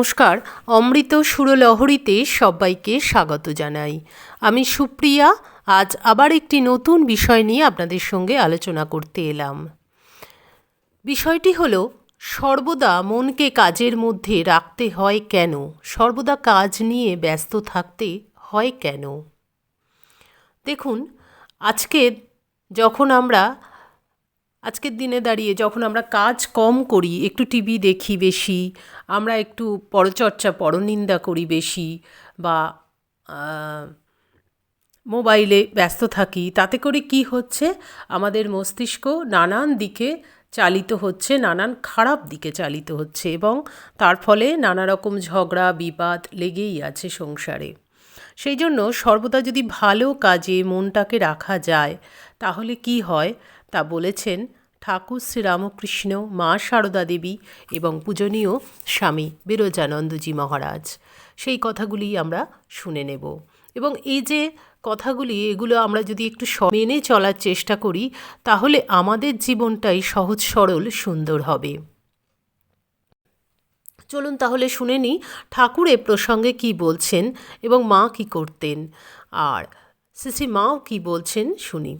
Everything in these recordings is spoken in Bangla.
নমস্কার, অমৃত সুরলহরীতে সবাইকে স্বাগত জানাই। আমি সুপ্রিয়া, আজ আবার একটি নতুন বিষয় নিয়ে আপনাদের সঙ্গে আলোচনা করতে এলাম। বিষয়টি হল, সর্বদা মনকে কাজের মধ্যে রাখতে হয় কেন? সর্বদা কাজ নিয়ে ব্যস্ত থাকতে হয় কেন? দেখুন, আজকে যখন আমরা আজকের দিনে দাঁড়িয়ে যখন আমরা কাজ কম করি, একটু টিভি দেখি বেশি, আমরা একটু পরচর্চা, পরনিন্দা করি বেশি বা মোবাইলে ব্যস্ত থাকি, তাতে করে কি হচ্ছে? আমাদের মস্তিষ্ক নানান দিকে চালিত হচ্ছে, নানান খারাপ দিকে চালিত হচ্ছে এবং তার ফলে নানা রকম ঝগড়া, বিবাদ লেগেই আছে সংসারে। সেই জন্য সর্বদা যদি ভালো কাজে মনটাকে রাখা যায়, তাহলে কি হয়? তা বলেছেন ঠাকুর শ্রীরামকৃষ্ণ, মা সারদা দেবী এবং পূজনীয় স্বামী বিরজানন্দজি মহারাজ। সেই কথাগুলি আমরা শুনে নেব। এবং এই যে কথাগুলি, এগুলো আমরা যদি একটু মেনে চলার চেষ্টা করি, তাহলে আমাদের জীবনটাই সহজ সরল সুন্দর হবে। চলুন তাহলে শুনে নিই ঠাকুর এ প্রসঙ্গে কি বলছেন এবং মা কি করতেন। আর সিসি মাও কি বলছেন শুনি।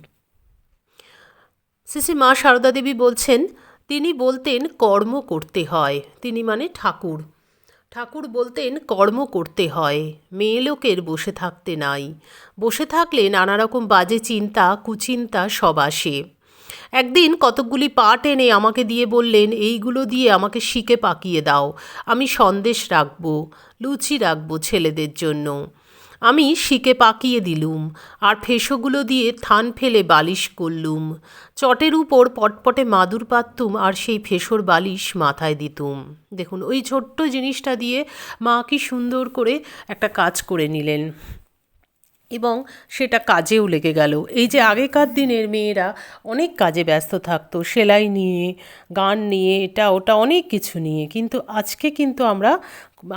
সিসি মা সারদা দেবী বলছেন, তিনি বলতেন কর্ম করতে হয়। তিনি মানে ঠাকুর। ঠাকুর বলতেন কর্ম করতে হয়, মেয়ে লোকের বসে থাকতে নাই। বসে থাকলে নানা রকম বাজে চিন্তা, কুচিন্তা সব আসে। একদিন কতকগুলি পাট এনে আমাকে দিয়ে বললেন, এইগুলো দিয়ে আমাকে শিকে পাকিয়ে দাও। আমি সন্দেশ রাখব, লুচি রাখব ছেলেদের জন্য। আমি শিকে পাকিয়ে দিলুম, আর ফেসোগুলো দিয়ে থান ফেলে বালিশ করলুম। চটের উপর পটপটে মাদুর পাততুম, আর সেই ফেসোর বালিশ মাথায় দিতুম। দেখুন, ওই ছোট্ট জিনিসটা দিয়ে মা কি সুন্দর করে একটা কাজ করে নিলেন। এবং সেটা কাজেও লেগে গেল। এই যে আগেকার দিনের মেয়েরা অনেক কাজে ব্যস্ত থাকতো, সেলাই নিয়ে, গান নিয়ে, এটা ওটা অনেক কিছু নিয়ে। কিন্তু আজকে কিন্তু আমরা,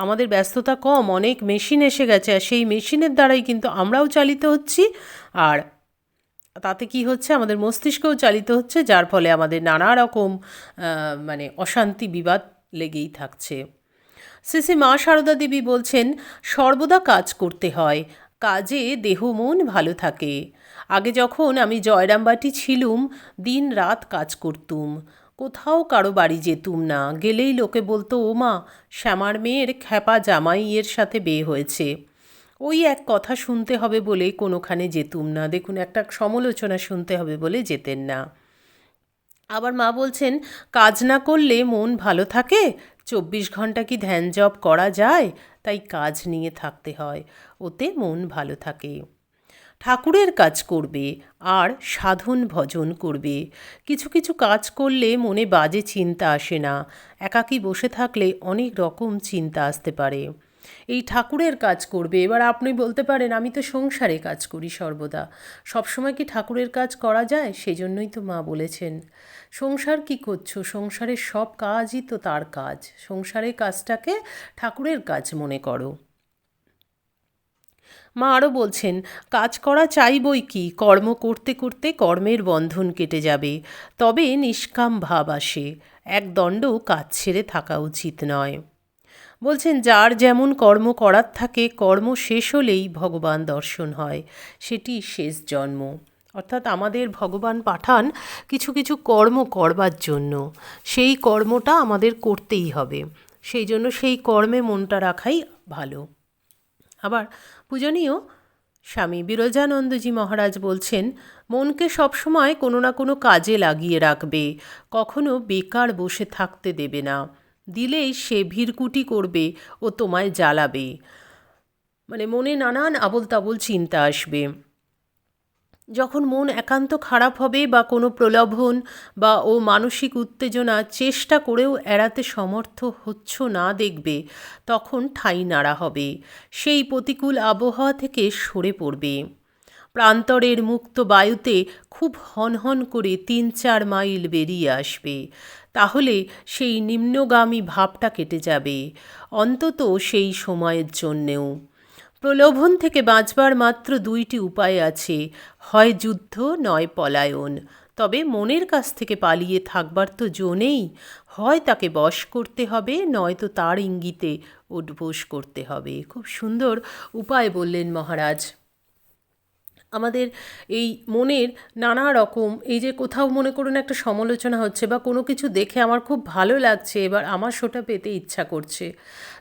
আমাদের ব্যস্ততা কম, অনেক মেশিন এসে গেছে আর সেই মেশিনের দ্বারাই কিন্তু আমরাও চালিত হচ্ছি আর তাতে কি হচ্ছে? আমাদের মস্তিষ্কও চালিত হচ্ছে, যার ফলে আমাদের নানা রকম মানে অশান্তি বিবাদ লেগেই থাকছে। শ্রী শ্রী মা সারদা দেবী বলছেন, সর্বদা কাজ করতে হয় কাজে দেহ মন ভালো থাকে। আগে যখন আমি জয়রামবাটি ছিলুম, দিন রাত কাজ করতুম। কোথাও কারও বাড়ি যেতুম না। গেলেই লোকে বলতো ও মা শ্যামার মেয়ের খ্যাপা জামাইয়ের সাথে বিয়ে হয়েছে। ওই এক কথা শুনতে হবে বলে কোনোখানে যেতুম না। দেখুন, একটা সমালোচনা শুনতে হবে বলে যেতেন না। আবার মা বলছেন, কাজ না করলে মন ভালো থাকে? চব্বিশ ঘণ্টা কি ধ্যান জপ করা যায়? তাই কাজ নিয়ে থাকতে হয়। ওতে মন ভালো থাকে। ঠাকুরের কাজ করবে, আর সাধন ভজন করবে। কিছু কিছু কাজ করলে মনে বাজে চিন্তা আসে না। একাকী বসে থাকলে অনেক রকম চিন্তা আসতে পারে। এই ঠাকুরের কাজ করবে। এবার আপনি বলতে পারেন, আমি তো সংসারে কাজ করি সর্বদা। সবসময় কি ঠাকুরের কাজ করা যায়? সেই জন্যই তো মা বলেছেন। সংসার কি করছ? সংসারের সব কাজই তো তার কাজ। সংসারের কাজটাকে ঠাকুরের কাজ মনে করো। মা আরও বলছেন, কাজ করা চাইবই কি? কর্ম করতে করতে কর্মের বন্ধন কেটে যাবে। তবে নিষ্কাম ভাব আসে। এক দণ্ড কাজ ছেড়ে থাকা উচিত নয়। বলছেন, যার যেমন কর্ম করার থাকে, কর্ম শেষ হলেই ভগবান দর্শন হয়। সেটি শেষ জন্ম। অর্থাৎ আমাদের ভগবান পাঠান কিছু কিছু কর্ম করবার জন্য। সেই কর্মটা আমাদের করতেই হবে। সেই জন্য সেই কর্মে মনটা রাখাই ভালো। আবার পূজনীয় স্বামী বিরজানন্দজি মহারাজ বলছেন, মনকে সবসময় কোনো না কোনো কাজে লাগিয়ে রাখবে। কখনো বেকার বসে থাকতে দেবে না। দিলেই সে ভিড়কুটি করবে ও তোমায় জ্বালাবে। মানে মনে নানান আবল তাবল চিন্তা আসবে। যখন মন একান্ত খারাপ হবে বা কোনো প্রলোভন বা ও মানসিক উত্তেজনা চেষ্টা করেও এড়াতে সমর্থ হচ্ছ না দেখবে, তখন ঠাঁই নাড়া হবে। সেই প্রতিকূল আবহাওয়া থেকে সরে পড়বে। প্রান্তরের মুক্ত বায়ুতে খুব হনহন করে তিন চার মাইল বেরিয়ে আসবে। তাহলে সেই নিম্নগামী ভাবটা কেটে যাবে, অন্তত সেই সময়ের জন্যেও। প্রলোভন থেকে বাঁচবার মাত্র দুইটি উপায় আছে, হয় যুদ্ধ, নয় পলায়ন। তবে মনের কাছ থেকে পালিয়ে থাকবার তো জো নেই, হয় তাকে বশ করতে হবে নয়তো তার ইঙ্গিতে উদ্বোস করতে হবে। খুব সুন্দর উপায় বললেন মহারাজ। আমাদের এই মনের নানা রকম, এই যে কোথাও মনে করুন একটা সমালোচনা হচ্ছে বা কোনো কিছু দেখে আমার খুব ভালো লাগছে, এবার আমার সেটা পেতে ইচ্ছা করছে।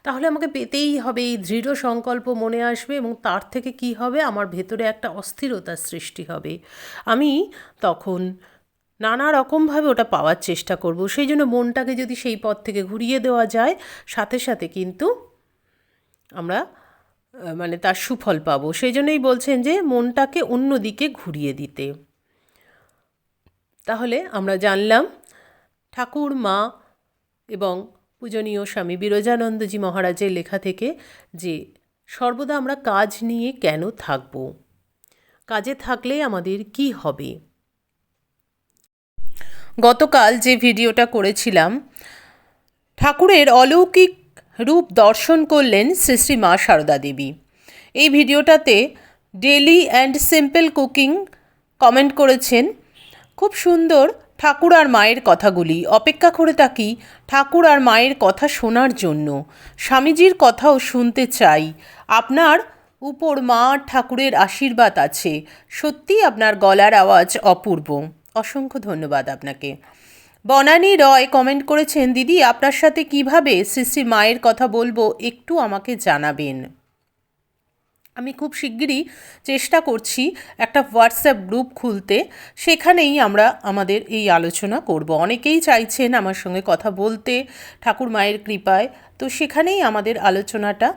তাহলে আমাকে পেতেই হবে, এই দৃঢ় সংকল্প মনে আসবে এবং তার থেকে কি হবে? আমার ভেতরে একটা অস্থিরতার সৃষ্টি হবে। আমি তখন নানা রকমভাবে ওটা পাওয়ার চেষ্টা করব। সেই জন্য মনটাকে যদি সেই পথ থেকে ঘুরিয়ে দেওয়া যায়, সাথে সাথে কিন্তু আমরা মানে তার সুফল পাবো। সেই জন্যই বলছেন যে, মনটাকে অন্যদিকে ঘুরিয়ে দিতে। তাহলে আমরা জানলাম, ঠাকুর, মা এবং পূজনীয় স্বামী বিরজানন্দজি মহারাজের লেখা থেকে যে, সর্বদা আমরা কাজ নিয়ে কেন থাকব? কাজে থাকলে আমাদের কি হবে? গতকাল যে ভিডিওটা করেছিলাম, ঠাকুরের অলৌকিক রূপ দর্শন করলেন শ্রী শ্রী মা সারদা দেবী। এই ভিডিওটাতে daily and simple cooking comment করেছেন, খুব সুন্দর ঠাকুর আর মায়ের কথাগুলি। অপেক্ষা করে থাকি ঠাকুর আর মায়ের কথা শোনার জন্য। স্বামীজির কথাও শুনতে চাই। আপনার উপর মা ঠাকুরের আশীর্বাদ আছে। সত্যি আপনার গলার আওয়াজ অপূর্ব। অসংখ্য ধন্যবাদ আপনাকে। বনানী রয় কমেন্ট করেছেন, দিদি, আপনার সাথে কীভাবে শ্রী মায়ের কথা বলব একটু আমাকে জানাবেন। আমি খুব শিগগিরই চেষ্টা করছি একটা হোয়াটসঅ্যাপ গ্রুপ খুলতে, সেখানেই আমরা আমাদের এই আলোচনা করব। অনেকেই চাইছেন আমার সঙ্গে কথা বলতে, ঠাকুর মায়ের কৃপায়, তো সেখানেই আমাদের আলোচনাটা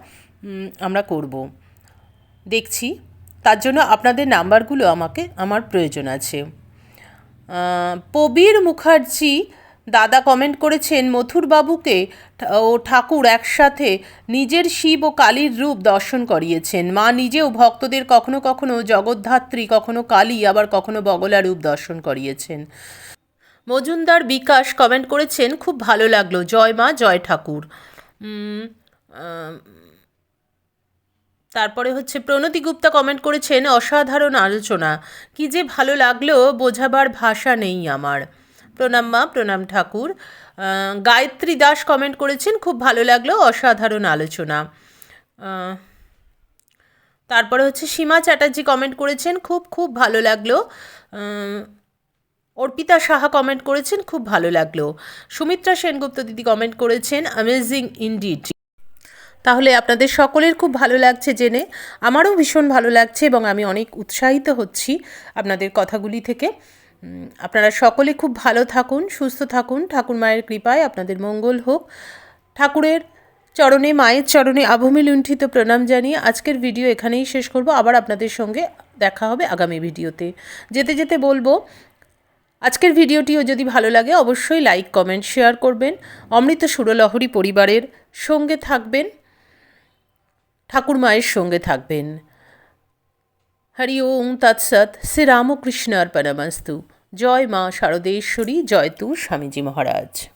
আমরা করব। দেখছি, তার জন্য আপনাদের নাম্বারগুলো আমাকে, আমার প্রয়োজন আছে। প্রবীর মুখার্জি দাদা কমেন্ট করেছেন, মথুরবাবুকে ও ঠাকুর একসাথে নিজের শিব ও কালীর রূপ দর্শন করিয়েছেন। মা নিজেও ভক্তদের কখনো কখনো জগদ্ধাত্রী, কখনো কালী, আবার কখনো বগলা রূপ দর্শন করিয়েছেন। মজুমদার বিকাশ কমেন্ট করেছেন, খুব ভালো লাগল। জয় মা, জয় ঠাকুর। তারপরে হচ্ছে প্রণতি গুপ্তা কমেন্ট করেছেন, অসাধারণ আলোচনা। কি যে ভালো লাগল, বোঝাবার ভাষা নেই আমার। প্রণাম মা, প্রণাম ঠাকুর। গায়ত্রী দাস কমেন্ট করেছেন, খুব ভালো লাগল, অসাধারণ আলোচনা। তারপরে হচ্ছে সীমা চ্যাটার্জি কমেন্ট করেছেন, খুব খুব ভালো লাগল। অর্পিতা সাহা কমেন্ট করেছেন, খুব ভালো লাগল। সুমিত্রা সেনগুপ্ত দিদি কমেন্ট করেছেন অ্যামেজিং ইনডিড তাহলে আপনাদের সকলের খুব ভালো লাগছে জেনে, আমারও ভীষণ ভালো লাগছে এবং আমি অনেক উৎসাহিত হচ্ছি আপনাদের কথাগুলি থেকে। আপনারা সকলে খুব ভালো থাকুন, সুস্থ থাকুন, ঠাকুর মায়ের কৃপায় আপনাদের মঙ্গল হোক। ঠাকুরের চরণে, মায়ের চরণে আভূমি লুণ্ঠিত প্রণাম জানিয়ে আজকের ভিডিও এখানেই শেষ করব। আবার আপনাদের সঙ্গে দেখা হবে আগামী ভিডিওতে। যেতে যেতে বলব, আজকের ভিডিওটিও যদি ভালো লাগে অবশ্যই লাইক, কমেন্ট, শেয়ার করবেন। অমৃত সুরলহরী পরিবারের সঙ্গে থাকবেন। ঠাকুর মায়ের সঙ্গে থাকবেন। হরি ওম তৎসৎ। শ্রী রামকৃষ্ণ অর্পণমস্তু। জয় মা শারদেশ্বরী। জয় তু স্বামীজি মহারাজ।